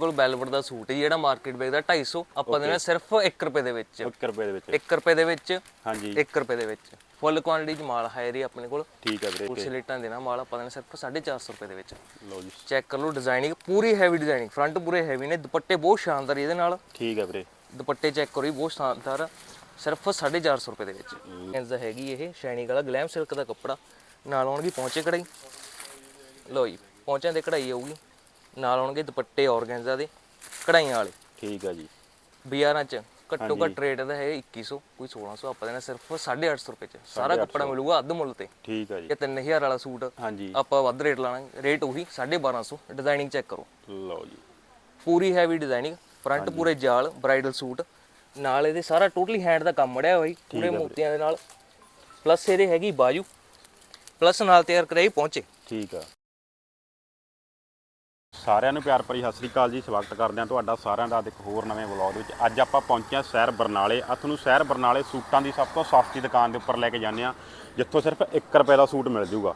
ਕੋਲ ਬੈਲਵਟ ਦਾ ਸੂਟ ਹੈ ਜਿਹੜਾ ਮਾਰਕੀਟ ਵੇਚਦਾ 250 ਆਪਾਂ ਦੇਣਾ ਸਿਰਫ 1 ਰੁਪਏ ਦੇ ਵਿੱਚ। 1 ਰੁਪਏ ਦੇ ਵਿੱਚ। 1 ਰੁਪਏ ਦੇ ਵਿੱਚ ਹਾਂਜੀ। 1 ਰੁਪਏ ਦੇ ਵਿੱਚ। ਫੁੱਲ ਕੁਆਂਟੀਟੀ ਚ ਮਾਲ ਹੈ ਰੀ ਆਪਣੇ ਕੋਲ। ਠੀਕ ਹੈ ਵੀਰੇ ਫੁੱਲ ਸਲੇਟਾਂ ਦੇਣਾ ਮਾਲ ਆਪਾਂ ਦੇਣਾ ਸਿਰਫ 450 ਰੁਪਏ ਦੇ ਵਿੱਚ। ਲਓ ਜੀ। ਚੈੱਕ ਕਰ ਲਓ ਡਿਜ਼ਾਈਨਿੰਗ ਪੂਰੀ ਹੈਵੀ ਡਿਜ਼ਾਈਨਿੰਗ ਫਰੰਟ ਪੂਰੇ ਹੈਵੀ ਨੇ ਦੁਪੱਟੇ ਬਹੁਤ ਸ਼ਾਨਦਾਰ ਇਹਦੇ ਨਾਲ। ਠੀਕ ਹੈ ਵੀਰੇ। ਦੁਪੱਟੇ ਚੈੱਕ ਕਰੋ ਜੀ ਬਹੁਤ ਸ਼ਾਨਦਾਰ। ਸਿਰਫ 450 ਰੁਪਏ ਦੇ ਵਿੱਚ। ਇੰਜ ਹੈਗੀ ਇਹ ਸ਼ਾਈਨਿੰਗ ਵਾਲਾ ਗਲੈਮ ਸਿਲਕ ਦਾ ਕੱਪੜਾ। ਨਾਲ ਆਉਣਗੇ ਪਹੁੰਚੇ ਕਢਾਈ। ਲਓ ਜੀ ਪਹੁੰਚਿਆਂ ਦੇ ਕਢਾਈ ਆਊਗੀ। ਨਾਲ ਆਉਣਗੇ ਦੁਪੱਟੇ ਔਰਗੈਂਜ਼ਾ ਦੇ ਕਢਾਈਆਂ ਵਾਲੇ। ਠੀਕ ਹੈ ਜੀ। ਬਾਜ਼ਾਰਾਂ ਚ ਘੱਟੋ ਘੱਟ ਰੇਟ ਦਾ ਹੈ 2100 ਕੋਈ 1600 ਆਪਾਂ ਦੇਣਾ ਸਿਰਫ 850 ਰੁਪਏ ਚ। ਸਾਰਾ ਕੱਪੜਾ ਮਿਲੂਗਾ ਅੱਧ ਮੁੱਲ ਤੇ। ਠੀਕ ਹੈ ਜੀ। ਇਹ 3000 ਵਾਲਾ ਸੂਟ ਹਾਂਜੀ। ਆਪਾਂ ਵੱਧ ਰੇਟ ਲਾਣਾ। ਰੇਟ ਉਹੀ 1250 ਡਿਜ਼ਾਈਨਿੰਗ ਚੈੱਕ ਕਰੋ। ਲਓ ਜੀ। ਪੂਰੀ ਹੈਵੀ ਡਿਜ਼ਾਈਨਿੰਗ ਫਰੰਟ ਪੂਰੇ ਜਾਲ ਬ੍ਰਾਈਡਲ ਸੂਟ। ਨਾਲ ਇਹਦੇ ਸਾਰਾ ਟੋਟਲੀ ਹੈਂਡ ਦਾ ਕੰਮ ਮੜਿਆ ਜੀ ਪੂਰੇ ਮੋਤੀਆਂ ਦੇ ਨਾਲ। ਪਲੱਸ ਇਹਦੇ ਹੈਗੀ ਬਾਜੂ। ਪਲੱਸ ਨਾਲ ਤਿਆਰ ਕਰਾਈ ਪਹੁੰਚੇ ਠੀਕ ਆ। ਸਾਰਿਆਂ ਨੂੰ ਪਿਆਰ ਭਰੀ ਸਤਿ ਸ੍ਰੀ ਅਕਾਲ ਜੀ, ਸਵਾਗਤ ਕਰਦੇ ਹਾਂ ਤੁਹਾਡਾ ਸਾਰਿਆਂ ਦਾ ਇੱਕ ਹੋਰ ਨਵੇਂ ਵਲੌਗ ਵਿੱਚ। ਅੱਜ ਆਪਾਂ ਪਹੁੰਚੇ ਹਾਂ ਸ਼ਹਿਰ ਬਰਨਾਲੇ। ਆ ਤੁਹਾਨੂੰ ਸ਼ਹਿਰ ਬਰਨਾਲੇ ਸੂਟਾਂ ਦੀ ਸਭ ਤੋਂ ਸਸਤੀ ਦੁਕਾਨ ਦੇ ਉੱਪਰ ਲੈ ਕੇ ਜਾਂਦੇ ਹਾਂ, ਜਿੱਥੋਂ ਸਿਰਫ 1 ਰੁਪਏ ਦਾ ਸੂਟ ਮਿਲ ਜੂਗਾ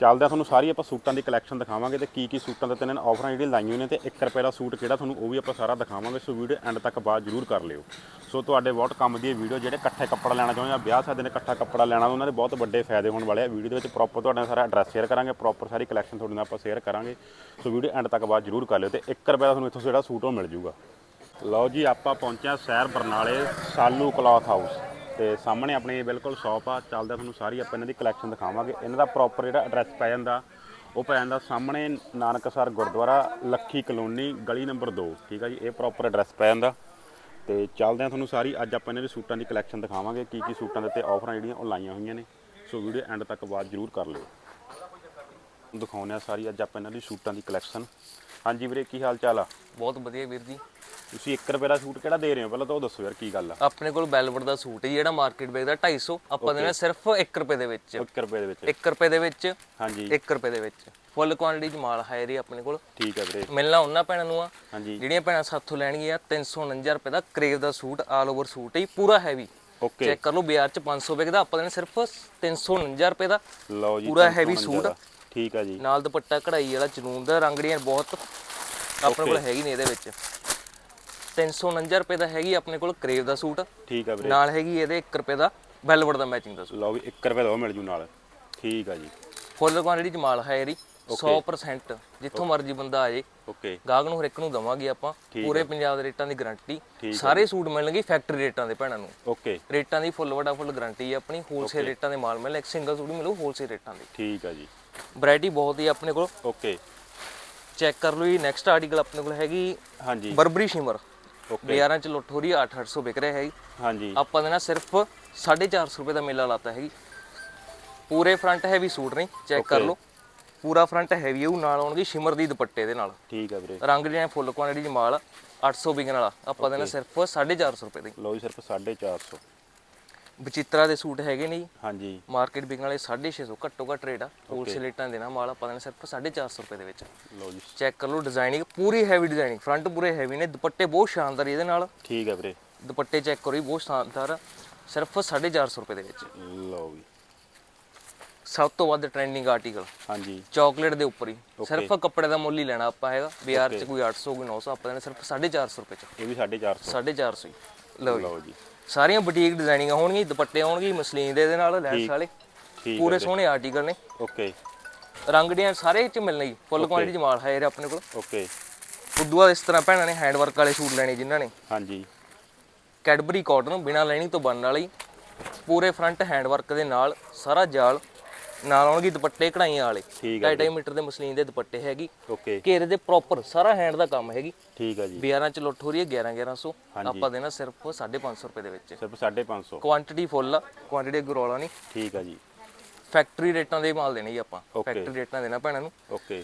ਚੱਲਦੇ ਹਾਂ ਤੁਹਾਨੂੰ ਸਾਰੀ ਆਪਾਂ ਸੂਟਾਂ ਦੀ ਕਲੈਕਸ਼ਨ ਦਿਖਾਵਾਂਗੇ ਤੇ ਕੀ ਕੀ ਸੂਟਾਂ ਦੇ ਤਿੰਨ ਆਫਰਾਂ ਜਿਹੜੀਆਂ ਲਾਈਆਂ ਹੋਈਆਂ ਨੇ ਤੇ 1 ਰੁਪਏ ਦਾ ਸੂਟ ਕਿਹੜਾ ਤੁਹਾਨੂੰ ਉਹ ਵੀ ਆਪਾਂ ਸਾਰਾ ਦਿਖਾਵਾਂਗੇ, ਸੋ ਵੀਡੀਓ ਐਂਡ ਤੱਕ ਬਾਅਦ ਜਰੂਰ ਕਰ ਲਿਓ। ਸੋ ਤੁਹਾਡੇ ਬਹੁਤ ਕੰਮ ਦੀ ਇਹ ਵੀਡੀਓ ਜਿਹੜੇ ਇਕੱਠੇ ਕੱਪੜਾ ਲੈਣਾ ਚਾਹੁੰਦੇ ਆ, ਵਿਆਹ ਸ਼ਾਦੀ ਨੇ ਇਕੱਠਾ ਕੱਪੜਾ ਲੈਣਾ, ਉਹਨਾਂ ਦੇ ਬਹੁਤ ਵੱਡੇ ਫਾਇਦੇ ਹੋਣ ਵਾਲੇ ਆ। ਵੀਡੀਓ ਦੇ ਵਿੱਚ ਪ੍ਰੋਪਰ ਤੁਹਾਡੇ ਨਾਲ ਸਾਰਾ ਐਡਰੈਸ ਸ਼ੇਅਰ ਕਰਾਂਗੇ ਪ੍ਰੋਪਰ ਸਾਰੀ ਕਲੈਕਸ਼ਨ ਤੁਹਾਡੇ ਨਾਲ ਆਪਾਂ ਸ਼ੇਅਰ ਕਰਾਂਗੇ। ਸੋ ਵੀਡੀਓ ਐਂਡ ਤੱਕ ਬਾਅਦ ਜਰੂਰ ਕਰ ਲਿਓ ਤੇ 1 ਰੁਪਏ ਦਾ ਤੁਹਾਨੂੰ ਇੱਥੋਂ ਜਿਹੜਾ ਸੂਟ ਉਹ ਮਿਲ ਜਾਊਗਾ ਲਓ ਜੀ, ਆਪਾਂ ਪਹੁੰਚਿਆ ਸ਼ਹਿਰ ਬਰਨਾਲੇ, ਸਾਲੂ ਕਲੌਥ ਹਾਊਸ ਤੇ ਸਾਹਮਣੇ ਆਪਣੀ ਬਿਲਕੁਲ ਸ਼ਾਪ ਆ, ਚੱਲਦਾ ਤੁਹਾਨੂੰ ਸਾਰੀ ਆਪਾਂ ਇਹਨਾਂ ਦੀ ਕਲੈਕਸ਼ਨ ਦਿਖਾਵਾਂਗੇ। ਇਹਨਾਂ ਦਾ ਪ੍ਰੋਪਰ ਜਿਹੜਾ ਐਡਰੈਸ ਪੈ ਜਾਂਦਾ, ਉਹ ਪੈ ਜਾਂਦਾ ਸਾਹਮਣੇ ਨਾਨਕਸਰ ਗੁਰਦੁਆਰਾ, ਲੱਖੀ ਕਲੋਨੀ, ਗਲੀ ਨੰਬਰ 2 ਠੀਕ ਆ ਜੀ? ਇਹ ਪ੍ਰੋਪਰ ਐਡਰੈਸ ਪੈ ਜਾਂਦਾ। ਤੇ ਚੱਲਦੇ ਆ ਤੁਹਾਨੂੰ ਸਾਰੀ, ਅੱਜ ਆਪਾਂ ਇਹਨਾਂ ਦੇ ਸੂਟਾਂ ਦੀ ਕਲੈਕਸ਼ਨ ਦਿਖਾਵਾਂਗੇ, ਕੀ ਕੀ ਸੂਟਾਂ ਦੇ ਉੱਤੇ ਆਫਰਾਂ ਜਿਹੜੀਆਂ ਉਹ ਲਾਈਆਂ ਹੋਈਆਂ ਨੇ। ਸੋ ਵੀਡੀਓ ਐਂਡ ਤੱਕ ਬਾਅਦ ਜਰੂਰ ਕਰ ਲਿਓ। ਦਿਖਾਉਂਦੇ ਆ ਸਾਰੀ ਅੱਜ ਆਪਾਂ ਇਹਨਾਂ ਦੀ ਸੂਟਾਂ ਦੀ ਕਲੈਕਸ਼ਨ ਹਾਂਜੀ ਵੀਰੇ ਕੀ ਹਾਲ ਚਾਲ ਆ? ਬਹੁਤ ਵਧੀਆ ਵੀਰ ਜੀ। ਤੁਸੀਂ 1 ਰੁਪਏ ਦਾ ਸੂਟ ਕਿਹੜਾ ਦੇ ਰਹੇ ਹੋ? ਪਹਿਲਾਂ ਤਾਂ ਉਹ ਦੱਸੋ ਯਾਰ ਕੀ ਗੱਲ ਆ? ਆਪਣੇ ਕੋਲ ਬੈਲਵਟ ਦਾ ਸੂਟ ਹੈ ਜਿਹੜਾ ਮਾਰਕੀਟ ਵੇਚਦਾ 250 ਆਪਾਂ ਦੇਣਾ ਸਿਰਫ 1 ਰੁਪਏ ਦੇ ਵਿੱਚ। 1 ਰੁਪਏ ਦੇ ਵਿੱਚ। 1 ਰੁਪਏ ਦੇ ਵਿੱਚ। ਹਾਂਜੀ। 1 ਰੁਪਏ ਦੇ ਵਿੱਚ। ਫੁੱਲ ਕੁਆਂਟੀਟੀ ਚ ਮਾਲ ਹੈ ਰੀ ਆਪਣੇ ਕੋਲ। ਠੀਕ ਹੈ ਵੀਰੇ। ਮਿਲਣਾ ਉਹਨਾਂ ਭੈਣਾਂ ਨੂੰ ਆ। ਹਾਂਜੀ। ਜਿਹੜੀਆਂ ਭੈਣਾਂ ਸਾਥੋਂ ਲੈਣਗੀਆਂ 349 ਰੁਪਏ ਦਾ ਕਰੇਵ ਦਾ ਸੂਟ ਆਲ ਓਵਰ ਸੂਟ ਹੈ ਪੂਰਾ ਹੈਵੀ ਓਕੇ ਚੈੱਕ ਕਰ ਲਓ ਬਾਜ਼ਾਰ ਚ 500 ਰੁਪਏ ਦਾ ਆਪਾਂ ਦੇਣਾ ਸਿਰਫ 349 ਰੁਪਏ ਦਾ। ਲਓ ਜੀ ਪੂਰਾ 349 heavy ਸੂਟ। ਠੀਕ ਹੈ ਜੀ। ਨਾਲ ਦੁਪੱਟਾ ਕਢਾਈ ਵਾਲਾ ਚਨੂਨ ਦਾ ਰੰਗੜੀਆਂ ਬਹੁਤ ਆਪਣੇ ਕੋਲ ਹੈਗੀ ਨੇ ਇਹਦੇ ਵਿੱਚ। 349 ਰੁਪਏ ਦਾ ਹੈਗੀ ਆਪਣੇ ਕੋਲ ਕਰੇਵ ਦਾ ਸੂਟ। ਠੀਕ ਹੈ ਵੀਰੇ। ਨਾਲ ਹੈਗੀ ਇਹਦੇ 1 ਰੁਪਏ ਦਾ ਵੈਲਵਟ ਦਾ ਮੈਚਿੰਗ ਦਾ ਸੂਟ। ਲਓ ਵੀ 1 ਰੁਪਏ ਦਾ ਉਹ ਮਿਲ ਜੂ ਨਾਲ। ਠੀਕ ਹੈ ਜੀ। ਫੁੱਲ ਕੁਆਂਟੀਟੀ ਚ ਮਾਲ ਹੈ ਇਹਦੀ 100% ਜਿੱਥੋਂ ਮਰਜ਼ੀ ਬੰਦਾ ਆ ਜੇ ਓਕੇ ਗਾਹਕ ਨੂੰ ਹਰ ਇੱਕ ਨੂੰ ਦਵਾਂਗੇ ਆਪਾਂ ਪੂਰੇ ਪੰਜਾਬ ਦੇ ਰੇਟਾਂ ਦੀ ਗਾਰੰਟੀ ਸਾਰੇ ਸੂਟ ਮਿਲਣਗੇ ਫੈਕਟਰੀ ਰੇਟਾਂ ਦੇ ਭੈਣਾਂ ਨੂੰ। ਓਕੇ ਰੇਟਾਂ ਦੀ ਫੁੱਲ ਵੱਡਾ ਫੁੱਲ ਗਾਰੰਟੀ ਹੈ ਆਪਣੀ ਹੋਲਸੇਲ ਰੇਟਾਂ ਦੇ ਮਾਲ ਮਿਲਣ ਇੱਕ ਸਿੰਗਲ ਸੂਟ ਮਿਲੂ ਹੋਲਸੇਲ ਰੇਟਾਂ ਦੇ। ਠੀਕ ਹੈ ਜੀ। ਵੈਰਾਈਟੀ ਬਹੁਤ ਹੀ ਆਪਣੇ ਕੋਲ। ਓਕੇ। ਚੈੱਕ ਕਰ ਲਓ ਜੀ ਨੈਕਸਟ ਆਰਟੀਕਲ ਆਪਣੇ ਕੋਲ ਹੈਗੀ ਹਾਂਜੀ। Burberry shimmer. ਓਕੇ। ਬਾਜ਼ਾਰਾਂ ਚ ਲੁੱਟ ਹੋ ਰਹੀ ਹੈ 8-800 ਵਿਕ ਰਿਹਾ ਹੈ ਹਾਂਜੀ। ਆਪਾਂ ਦੇਣਾ ਸਿਰਫ 450 ਰੁਪਏ ਦਾ ਮੇਲਾ ਲਾਤਾ ਹੈਗੀ। ਪੂਰੇ ਫਰੰਟ ਹੈਵੀ ਸੂਟ ਨਹੀਂ ਚੈੱਕ ਕਰ. ਲਓ। ਪੂਰਾ ਫਰੰਟ ਹੈਵੀ ਉਹ ਨਾਲ ਆਉਣਗੇ ਸ਼ਿਮਰ ਦੀ ਦੁਪੱਟੇ ਦੇ ਨਾਲ। ਠੀਕ ਹੈ ਵੀਰੇ। ਰੰਗ ਜਿਹੜਾ ਫੁੱਲ ਕੁਆਂਟੀਟੀ ਚ ਮਾਲ 800 ਵਿਕਣ ਵਾਲਾ ਆਪਾਂ ਦੇਣਾ ਸਿਰਫ 450 ਰੁਪਏ ਦੇ। ਲਓ ਜੀ ਸਿਰਫ 450 ਬਚਿੱਤਰਾ ਦੇ ਸੂਟ ਹੈਗੇ ਨੇ ਜੀ। ਹਾਂਜੀ। ਮਾਰਕੀਟ ਵਿਕਣ ਵਾਲੇ 650 ਘੱਟੋ ਘੱਟ ਰੇਟ ਆ। ਹੋਲਸੇਲ ਰੇਟਾਂ ਦੇਣਾ ਮਾਲ ਆਪਾਂ ਦੇਣਾ ਸਿਰਫ 450 ਰੁਪਏ ਦੇ ਵਿੱਚ। ਲਓ ਜੀ। ਚੈੱਕ ਕਰ ਲਓ ਡਿਜ਼ਾਈਨਿੰਗ ਪੂਰੀ ਹੈਵੀ ਡਿਜ਼ਾਈਨਿੰਗ ਫਰੰਟ ਪੂਰੇ ਹੈਵੀ ਨੇ ਦੁਪੱਟੇ ਬਹੁਤ ਸ਼ਾਨਦਾਰ ਇਹਦੇ ਨਾਲ। ਠੀਕ ਹੈ ਵੀਰੇ। ਦੁਪੱਟੇ ਚੈੱਕ ਕਰੋ ਜੀ ਬਹੁਤ ਸ਼ਾਨਦਾਰ। ਸਿਰਫ 450 ਰੁਪਏ ਦੇ ਵਿੱਚ। ਲਓ ਵੀ ਸਭ ਤੋਂ ਵੱਧ ਟ੍ਰੈਂਡਿੰਗ ਆਰਟੀਕਲ ਹਾਂਜੀ। ਚਾਕਲੇਟ ਦੇ ਉੱਪਰ ਹੀ। ਸਿਰਫ ਕੱਪੜੇ ਦਾ ਮੁੱਲ ਹੀ ਲੈਣਾ ਆਪਾਂ ਹੈਗਾ। ਬਾਜ਼ਾਰ 'ਚ ਕੋਈ 800 ਕੋਈ 900 ਆਪਾਂ ਦੇਣਾ ਸਿਰਫ 450 ਰੁਪਏ 'ਚ। ਇਹ ਵੀ 450 450 ਹੀ। ਲਓ ਜੀ। ਲਓ ਜੀ। ਸਾਰੀਆਂ ਬੁਟੀਕ ਡਿਜ਼ਾਈਨਿੰਗਾਂ ਹੋਣਗੀਆਂ ਦੁਪੱਟੇ ਆਉਣਗੇ ਮਸਲੀਨ ਦੇ ਇਹਦੇ ਨਾਲ ਲੈਸ ਵਾਲੇ। ਠੀਕ ਪੂਰੇ ਸੋਹਣੇ ਆਰਟੀਕਲ ਨੇ। ਓਕੇ। ਰੰਗੜੀਆਂ ਸਾਰੇ ਚ ਮਿਲਣੇ ਜੀ ਫੁੱਲ ਕੁਆਂਟੀਟੀ ਚ ਮਾਲ ਹੈ ਇਹ ਆਪਣੇ ਕੋਲ। ਓਕੇ। ਉਦੋਂ ਇਸ ਤਰ੍ਹਾਂ ਭੈਣਾਂ ਨੇ ਹੈਂਡ ਵਰਕ ਵਾਲੇ ਸੂਟ ਲੈਣੇ ਜਿਨ੍ਹਾਂ ਨੇ। ਹਾਂਜੀ। ਕੈਡਬਰੀ ਕਾਟਨ ਬਿਨਾ ਲੈਣੀ ਤੋਂ ਬਣਨ ਵਾਲੀ। ਪੂਰੇ ਫਰੰਟ ਹੈਂਡ ਵਰਕ ਦੇ ਨਾਲ ਸਾਰਾ ਜਾਲ ਨਾਲ ਆਉਣਗੇ ਦੁਪੱਟੇ ਕਢਾਈਆਂ ਵਾਲੇ। ਠੀਕ ਹੈ 2.5 ਮੀਟਰ ਦੇ ਮਸਲੀਨ ਦੇ ਦੁਪੱਟੇ ਹੈਗੀ। ਓਕੇ। ਘੇਰੇ ਦੇ ਪ੍ਰੋਪਰ ਸਾਰਾ ਹੈਂਡ ਦਾ ਕੰਮ ਹੈਗੀ। ਠੀਕ ਹੈ ਜੀ। ਬਾਜ਼ਾਰਾਂ ਚ ਲੁੱਟ ਹੋ ਰਹੀ ਹੈ 11 1100 ਆਪਾਂ ਦੇਣਾ ਸਿਰਫ 550 ਰੁਪਏ ਦੇ ਵਿੱਚ। ਸਿਰਫ 550 ਕੁਆਂਟੀਟੀ ਫੁੱਲ ਆ ਕੁਆਂਟੀਟੀ ਗਰੋਲਾ ਨਹੀਂ। ਠੀਕ ਹੈ ਜੀ। ਫੈਕਟਰੀ ਰੇਟਾਂ ਦੇ ਮਾਲ ਦੇਣੇ ਜੀ ਆਪਾਂ. ਫੈਕਟਰੀ ਰੇਟਾਂ ਦੇਣਾ ਭੈਣਾਂ ਨੂੰ। ਓਕੇ।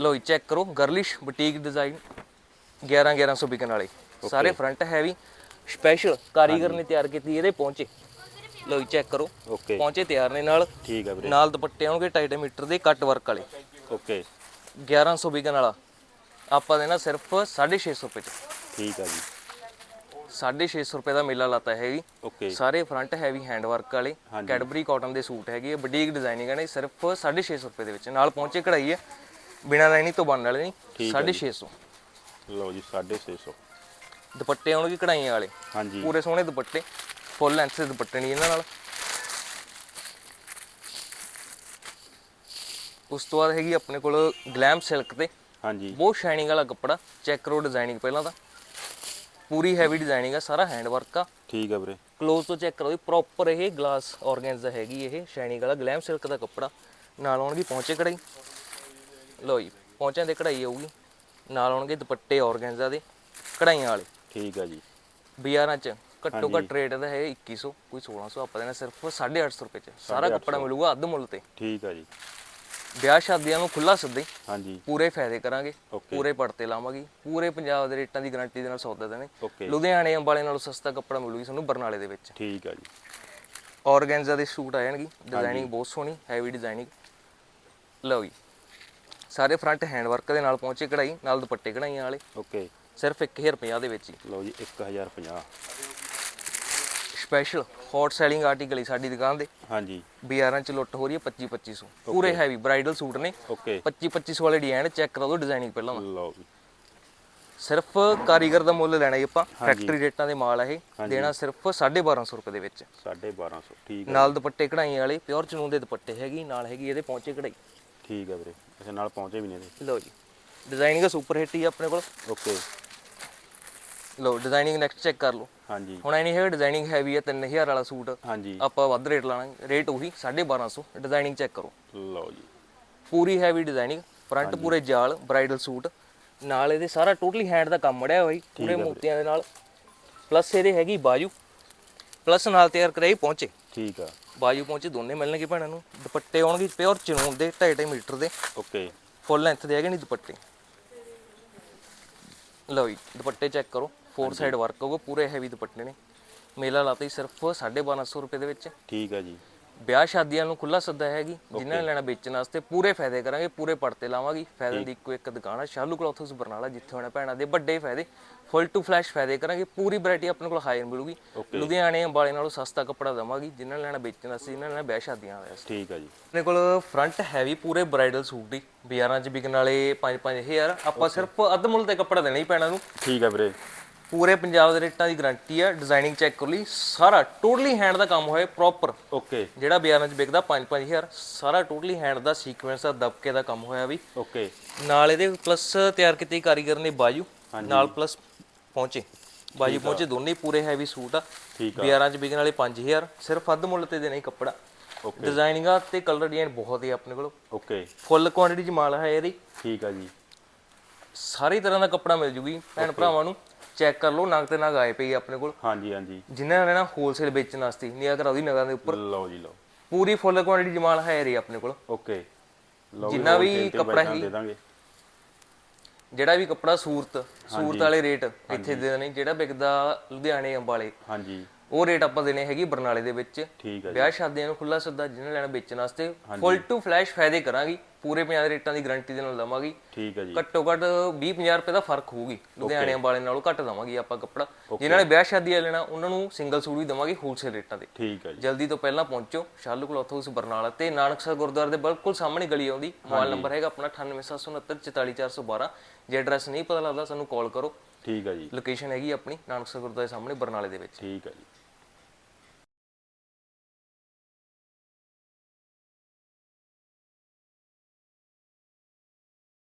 ਲੋ ਜੀ ਚੈੱਕ ਕਰੋ। ਗਰਲਿਸ਼ ਬੁਟੀਕ ਡਿਜ਼ਾਈਨ 11 1100 ਵਿਕਣ ਵਾਲੇ। ਸਾਰੇ ਫਰੰਟ ਹੈਵੀ ਸਪੈਸ਼ਲ ਕਾਰੀਗਰ ਨੇ ਤਿਆਰ ਕੀਤੀ ਇਹਦੇ ਪਹੁੰਚੇ। ਲੋ ਜੀ ਚੈੱਕ ਕਰੋ। ਓਕੇ ਪਹੁੰਚੇ ਤਿਆਰ ਨੇ ਨਾਲ। ਠੀਕ ਹੈ ਵੀਰੇ। ਨਾਲ ਦੁਪੱਟੇ ਆਉਣਗੇ 2.5 ਮੀਟਰ ਦੇ ਕੱਟ ਵਰਕ ਵਾਲੇ। ਓਕੇ 1100 ਵਿਕਣ ਵਾਲਾ। ਆਪਾਂ ਦੇਣਾ ਸਿਰਫ 650 ਰੁਪਏ ਚ ਠੀਕ ਹੈ ਜੀ। 650 ਰੁਪਏ ਦਾ ਮੇਲਾ ਲਾਤਾ ਹੈਗੀ ਓਕੇ ਸਾਰੇ ਫਰੰਟ ਹੈਵੀ ਹੈਂਡ ਵਰਕ ਵਾਲੇ। ਕੈਡਬਰੀ ਕਾਟਨ ਦੇ ਸੂਟ ਹੈਗੇ ਬੁਟੀਕ ਡਿਜ਼ਾਈਨਿੰਗ ਨੇ ਸਿਰਫ 650 ਰੁਪਏ ਦੇ ਵਿੱਚ। ਨਾਲ ਪਹੁੰਚੇ ਕਢਾਈ ਹੈ ਬਿਨਾ ਲਾਈਨਿੰਗ ਤੋਂ ਬਣਨ ਵਾਲੇ ਨਹੀਂ 650 ਲਓ ਜੀ 650 ਦੁਪੱਟੇ ਆਉਣਗੇ ਕਢਾਈਆਂ ਵਾਲੇ। ਹਾਂਜੀ। ਪੂਰੇ ਸੋਹਣੇ ਦੁਪੱਟੇ। ਫੁੱਲ ਲੈਂਥ ਦੇ ਦੁਪੱਟੇ ਨਹੀਂ ਇਹਨਾਂ ਨਾਲ। ਉਸ ਤੋਂ ਬਾਅਦ ਹੈਗੀ ਆਪਣੇ ਕੋਲ ਗਲੈਮ ਸਿਲਕ ਤੇ। ਹਾਂਜੀ। ਬਹੁਤ ਸ਼ਾਈਨਿੰਗ ਵਾਲਾ ਕੱਪੜਾ ਚੈੱਕ ਕਰੋ ਡਿਜ਼ਾਈਨਿੰਗ ਪਹਿਲਾਂ ਤਾਂ। ਪੂਰੀ ਹੈਵੀ ਡਿਜ਼ਾਈਨਿੰਗ ਆ ਸਾਰਾ ਹੈਂਡ ਵਰਕ ਆ। ਠੀਕ ਆ ਵੀਰੇ। ਕਲੋਜ਼ ਤੋਂ ਚੈੱਕ ਕਰੋ ਪ੍ਰੋਪਰ ਇਹ ਗਲਾਸ ਆਰਗੈਂਜ਼ਾ ਹੈਗੀ ਇਹ ਸ਼ਾਈਨਿੰਗ ਵਾਲਾ ਗਲੈਮ ਸਿਲਕ ਦਾ ਕੱਪੜਾ। ਨਾਲ ਆਉਣਗੇ ਪਹੁੰਚੇ ਕਢਾਈ। ਲਓ ਜੀ ਪਹੁੰਚਿਆਂ ਦੇ ਕਢਾਈ ਆਊਗੀ। ਨਾਲ ਆਉਣਗੇ ਦੁਪੱਟੇ ਆਰਗੈਂਜ਼ਾ ਦੇ ਕਢਾਈਆਂ ਵਾਲੇ। ਠੀਕ ਆ ਜੀ। ਬਾਜ਼ਾਰਾਂ ਚ ਘੱਟੋ ਘੱਟ ਰੇਟ ਦਾ ਹੈ 2100 ਕੋਈ 1600 ਆਪਾਂ ਦੇਣਾ ਸਿਰਫ 850 ਰੁਪਏ ਚ। ਸਾਰਾ ਕੱਪੜਾ ਮਿਲੂਗਾ ਅੱਧ ਮੁੱਲ ਤੇ। ਠੀਕ ਆ ਜੀ। ਵਿਆਹ ਸ਼ਾਦੀਆਂ ਨੂੰ ਖੁੱਲਾ ਸੱਦੇ ਹਾਂਜੀ। ਪੂਰੇ ਫਾਇਦੇ ਕਰਾਂਗੇ। ਪੂਰੇ ਪੜਤੇ ਲਾਵਾਂਗੇ। ਪੂਰੇ ਪੰਜਾਬ ਦੇ ਰੇਟਾਂ ਦੀ ਗਾਰੰਟੀ ਦੇ ਨਾਲ ਸੌਦਾ ਦੇਣੇ। ਲੁਧਿਆਣੇ ਅੰਬਾਲੇ ਨਾਲੋਂ ਸਸਤਾ ਕੱਪੜਾ ਮਿਲੂਗੀ ਤੁਹਾਨੂੰ ਬਰਨਾਲੇ ਦੇ ਵਿੱਚ। ਠੀਕ ਆ ਜੀ। ਆਰਗੈਂਜ਼ਾ ਦੇ ਸੂਟ ਆ ਜਾਣਗੇ। ਡਿਜ਼ਾਈਨਿੰਗ ਬਹੁਤ ਸੋਹਣੀ ਹੈਵੀ ਡਿਜ਼ਾਈਨਿੰਗ। ਲਓ ਜੀ। ਸਾਰੇ ਫਰੰਟ ਹੈਂਡ ਵਰਕ ਦੇ ਨਾਲ ਪਹੁੰਚੇ ਕਢਾਈ ਨਾਲ ਦੁਪੱਟੇ ਕਢਾਈਆਂ ਵਾਲੇ। ਓਕੇ। ਸਿਰਫ 1050 ਦੇ ਵਿੱਚ ਹੀ। ਲਓ ਜੀ 1050 ਸਪੈਸ਼ਲ ਹੌਟ ਸੈਲਿੰਗ ਆਰਟੀਕਲ ਹੀ ਸਾਡੀ ਦੁਕਾਨ ਦੇ। ਹਾਂਜੀ। ਬਾਜ਼ਾਰਾਂ ਚ ਲੁੱਟ ਹੋ ਰਹੀ ਹੈ 25 2500 ਪੂਰੇ ਹੈਵੀ ਬ੍ਰਾਈਡਲ ਸੂਟ ਨੇ। ਓਕੇ 25 2500 ਵਾਲੇ ਡਿਜ਼ਾਈਨ ਚੈੱਕ ਕਰੋ ਡਿਜ਼ਾਈਨਿੰਗ ਪਹਿਲਾਂ। ਲਓ ਸਿਰਫ ਕਾਰੀਗਰ ਦਾ ਮੁੱਲ ਲੈਣਾ ਜੀ ਆਪਾਂ ਫੈਕਟਰੀ ਰੇਟਾਂ ਦੇ ਮਾਲ ਆ ਇਹ। ਦੇਣਾ ਸਿਰਫ 1250 ਰੁਪਏ ਦੇ ਵਿੱਚ। 1250 ਠੀਕ ਆ ਨਾਲ ਦੁਪੱਟੇ ਕਢਾਈ ਵਾਲੇ ਪਿਓਰ ਚਨੂਨ ਦੇ ਦੁਪੱਟੇ ਹੈਗੀ ਨਾਲ ਹੈਗੀ ਇਹਦੇ ਪਹੁੰਚੇ ਕਢਾਈ। ਠੀਕ ਆ ਵੀਰੇ ਅੱਛਾ ਨਾਲ ਪਹੁੰਚੇ ਵੀ ਨੇ ਇਹਦੇ। ਲਓ ਜੀ। ਡਿਜ਼ਾਈਨਿੰਗ ਸੁਪਰ ਹਿੱਟ ਹੀ ਆਪਣੇ ਕੋਲ। ਓਕੇ ਲਓ ਡਿਜ਼ਾਈਨਿੰਗ ਨੈਕਸਟ ਚੈੱਕ ਕਰ ਲਓ। ਹਾਂਜੀ। ਹੁਣ ਐ ਨਹੀਂ ਹੈਗਾ ਡਿਜ਼ਾਈਨਿੰਗ ਹੈਵੀ ਆ 3000 ਵਾਲਾ ਸੂਟ। ਹਾਂਜੀ। ਆਪਾਂ ਵੱਧ ਰੇਟ ਲਾਣਾ ਰੇਟ ਉਹੀ 1250 ਡਿਜ਼ਾਈਨਿੰਗ ਚੈੱਕ ਕਰੋ। ਲਓ ਜੀ। ਪੂਰੀ ਹੈਵੀ ਡਿਜ਼ਾਈਨਿੰਗ ਫਰੰਟ ਪੂਰੇ ਜਾਲ ਬ੍ਰਾਈਡਲ ਸੂਟ। ਨਾਲ ਇਹਦੇ ਸਾਰਾ ਟੋਟਲੀ ਹੈਂਡ ਦਾ ਕੰਮ ਮੜਿਆ ਜੀ ਪੂਰੇ ਮੋਤੀਆਂ ਦੇ ਨਾਲ। ਪਲੱਸ ਇਹਦੇ ਹੈਗੀ ਬਾਜੂ। ਪਲੱਸ ਨਾਲ ਤਿਆਰ ਕਰਾਈ ਪਹੁੰਚੇ ਠੀਕ ਆ। ਬਾਜੂ ਪਹੁੰਚੇ ਦੋਨੇ ਮਿਲਣਗੇ ਭੈਣਾਂ ਨੂੰ। ਦੁਪੱਟੇ ਆਉਣਗੇ ਪਿਓਰ ਚਨੂਨ ਦੇ 2.5 ਮੀਟਰ ਦੇ। ਓਕੇ। ਫੁੱਲ ਲੈਂਥ ਦੇ ਹੈਗੇ ਨਹੀਂ ਦੁਪੱਟੇ। ਲਓ ਜੀ ਦੁਪੱਟੇ ਚੈੱਕ ਕਰੋ। ਫੋਰ ਸਾਈਡ ਵਰਕ ਹੋਊਗਾ ਪੂਰੇ ਹੈਵੀ ਦੁਪੱਟੇ ਨੇ। ਮੇਲਾ ਲਾਤਾ ਹੀ ਸਿਰਫ 1250 ਰੁਪਏ ਦੇ ਵਿੱਚ। ਠੀਕ ਆ ਜੀ। ਵਿਆਹ ਸ਼ਾਦੀਆਂ ਨੂੰ ਖੁੱਲਾ ਸੱਦਾ ਹੈਗੀ ਜਿਨ੍ਹਾਂ ਨੇ ਲੈਣਾ ਵੇਚਣ ਵਾਸਤੇ ਪੂਰੇ ਫਾਇਦੇ ਕਰਾਂਗੇ ਪੂਰੇ ਪੜਤੇ ਲਾਵਾਂਗੇ। ਫਾਇਦੇ ਦੀ ਇੱਕੋ ਇੱਕ ਦੁਕਾਨ ਹੈ ਸ਼ਾਲੂ ਕਲੌਥਸ ਬਰਨਾਲਾ ਜਿੱਥੇ ਹੋਣਾ ਭੈਣਾਂ ਦੇ ਵੱਡੇ ਫਾਇਦੇ। ਫੁੱਲ ਟੂ ਫਲੈਸ਼ ਫਾਇਦੇ ਕਰਾਂਗੇ ਪੂਰੀ ਵੈਰਾਈਟੀ ਆਪਣੇ ਕੋਲ ਹਾਇਰ ਮਿਲੂਗੀ। ਲੁਧਿਆਣੇ ਅੰਬਾਲੇ ਨਾਲੋਂ ਸਸਤਾ ਕੱਪੜਾ ਦਵਾਂਗੇ ਜਿਨ੍ਹਾਂ ਨੇ ਲੈਣਾ ਵੇਚਣ ਵਾਸਤੇ ਜਿਨ੍ਹਾਂ ਨੇ ਲੈਣਾ ਵਿਆਹ ਸ਼ਾਦੀਆਂ ਵਾਸਤੇ। ਠੀਕ ਆ ਜੀ। ਆਪਣੇ ਕੋਲ ਫਰੰਟ ਹੈਵੀ ਪੂਰੇ ਬ੍ਰਾਈਡਲ ਸੂਟ ਦੀ। ਬਾਜ਼ਾਰਾਂ 'ਚ ਵਿਕਣ ਵਾਲੇ 5-5000 ਆਪਾਂ ਸਿਰਫ ਅੱਧ ਮੁੱਲ ਤੇ ਕੱਪੜਾ ਦੇਣਾ ਹੀ ਪੈਣਾ ਨੂੰ ਠੀਕ ਆ ਵੀਰੇ। ਪੂਰੇ ਪੰਜਾਬ ਦੇ ਰੇਟਾਂ ਦੀ ਗਾਰੰਟੀ ਆ ਡਿਜ਼ਾਈਨਿੰਗ ਚੈੱਕ ਕਰ ਲਈ। ਸਾਰਾ ਟੋਟਲੀ ਹੈਂਡ ਦਾ ਕੰਮ ਹੋਇਆ ਪ੍ਰੋਪਰ ਓਕੇ ਜਿਹੜਾ ਬਾਜ਼ਾਰਾਂ 'ਚ ਵਿਕਦਾ 5-5000 ਸਾਰਾ ਟੋਟਲੀ ਹੈਂਡ ਦਾ ਸੀਕੁਐਂਸ ਦਾ ਦਬਕੇ ਦਾ ਕੰਮ ਹੋਇਆ ਵੀ। ਓਕੇ ਨਾਲ ਇਹਦੇ ਪਲੱਸ ਤਿਆਰ ਕੀਤੇ ਕਾਰੀਗਰ ਨੇ ਬਾਜੂ। ਨਾਲ ਪਲੱਸ ਪਹੁੰਚੇ। ਬਾਜੂ ਪਹੁੰਚੇ ਦੋਨੇ ਪੂਰੇ ਹੈਵੀ ਸੂਟ ਆ। ਠੀਕ ਆ। ਬਾਜ਼ਾਰਾਂ 'ਚ ਵਿਕਣ ਵਾਲੇ 5000 ਸਿਰਫ ਅੱਧ ਮੁੱਲ ਤੇ ਦੇਣਾ ਹੀ ਕੱਪੜਾ। ਓਕੇ ਡਿਜ਼ਾਈਨਿੰਗਾਂ ਤੇ ਕਲਰ ਡਿਜ਼ਾਈਨ ਬਹੁਤ ਹੀ ਆਪਣੇ ਕੋਲ। ਓਕੇ ਫੁੱਲ ਕੁਆਂਟੀਟੀ 'ਚ ਮਾਲ ਹੈ ਇਹਦੀ। ਠੀਕ ਆ ਜੀ। ਸਾਰੀ ਤਰ੍ਹਾਂ ਦਾ ਕੱਪੜਾ ਮਿਲ ਜੂਗੀ। ਭੈਣ ਭਰਾਵਾਂ ਨੂੰ ਚੈੱਕ ਕਰ ਲਓ ਨਗ ਤੇ ਨਗ ਆਏ ਪਈ ਆਪਣੇ ਕੋਲ। ਹਾਂਜੀ ਹਾਂਜੀ। ਜਿਨ੍ਹਾਂ ਨੇ ਨਾ ਹੋਲਸੇਲ ਵੇਚਣ ਵਾਸਤੇ ਨਹੀਂ ਅਗਰ ਉਹਦੀ ਨਗਾਂ ਦੇ ਉੱਪਰ। ਲਓ ਜੀ ਲਓ। ਪੂਰੀ ਫੁੱਲ ਕੁਆਂਟੀਟੀ ਜਮਾਲ ਹੈ ਰਹੀ ਆਪਣੇ ਕੋਲ। ਓਕੇ। ਲਓ ਜਿੰਨਾ ਵੀ ਕੱਪੜਾ ਹੀ- ਦੇ ਦਾਂਗੇ। ਜਿਹੜਾ ਵੀ ਕੱਪੜਾ ਸੂਰਤ ਸੂਰਤ ਵਾਲੇ ਰੇਟ ਇੱਥੇ ਦੇ ਦੇਣੇ ਜਿਹੜਾ ਵਿਕਦਾ ਲੁਧਿਆਣੇ ਅੰਬਾਲੇ ਹਾਂਜੀ। ਉਹ ਰੇਟ ਆਪਾਂ ਦੇਣੇ ਹੈਗੀ ਬਰਨਾਲੇ ਦੇ ਵਿੱਚ। ਠੀਕ ਆ ਜੀ। ਵਿਆਹ ਸ਼ਾਦੀਆਂ ਨੂੰ ਖੁੱਲਾ ਸੱਦਾ ਜਿਹਨੇ ਲੈਣਾ ਵੇਚਣ ਵਾਸਤੇ ਫੁੱਲ ਟੂ ਫਲੈਸ਼ ਫਾਇਦੇ ਕਰਾਂਗੀ। ਪੂਰੇ ਪੰਜਾਬ ਦੇ ਰੇਟਾਂ ਦੀ ਗਾਰੰਟੀ ਦੇ ਨਾਲ ਲਵਾਂਗੀ ਠੀਕ ਆ ਜੀ। ਘੱਟੋ ਘੱਟ 20 50 ਰੁਪਏ ਦਾ ਫ਼ਰਕ ਹੋਊਗੀ। ਲੁਧਿਆਣੇ ਵਾਲੇ ਨਾਲੋਂ ਘੱਟ ਦਵਾਂਗੇ ਆਪਾਂ ਕੱਪੜਾ। ਜਿਨ੍ਹਾਂ ਨੇ ਵਿਆਹ ਸ਼ਾਦੀ ਲੈਣਾ ਉਹਨਾਂ ਨੂੰ ਸਿੰਗਲ ਸੂਟ ਵੀ ਦਵਾਂਗੇ ਹੋਲਸੇਲ ਰੇਟਾਂ ਤੇ। ਠੀਕ ਆ ਜੀ। ਜਲਦੀ ਤੋਂ ਪਹਿਲਾਂ ਪਹੁੰਚੋ ਸ਼ਾਲੂ ਕਲੋਥ ਹਾਊਸ ਬਰਨਾਲਾ ਤੇ ਨਾਨਕਸਰ ਗੁਰਦੁਆਰੇ ਦੇ ਬਿਲਕੁਲ ਸਾਹਮਣੇ ਗਲੀ ਆਉਂਦੀ। ਮੋਬਾਈਲ ਨੰਬਰ ਹੈਗਾ ਆਪਣਾ 9876944412 ਜੇ ਐਡਰੈਸ ਨਹੀਂ ਪਤਾ ਲੱਗਦਾ ਸਾਨੂੰ ਕਾਲ ਕਰੋ। ਠੀਕ ਆ ਜੀ। ਲੋਕੇਸ਼ਨ ਹੈਗੀ ਆਪਣੀ ਨਾਨਕਸਰ ਗੁਰਦੁਆਰੇ ਸਾਹਮਣੇ ਬਰਨਾਲੇ ਦੇ ਵਿੱਚ। ਠੀਕ ਆ ਜੀ।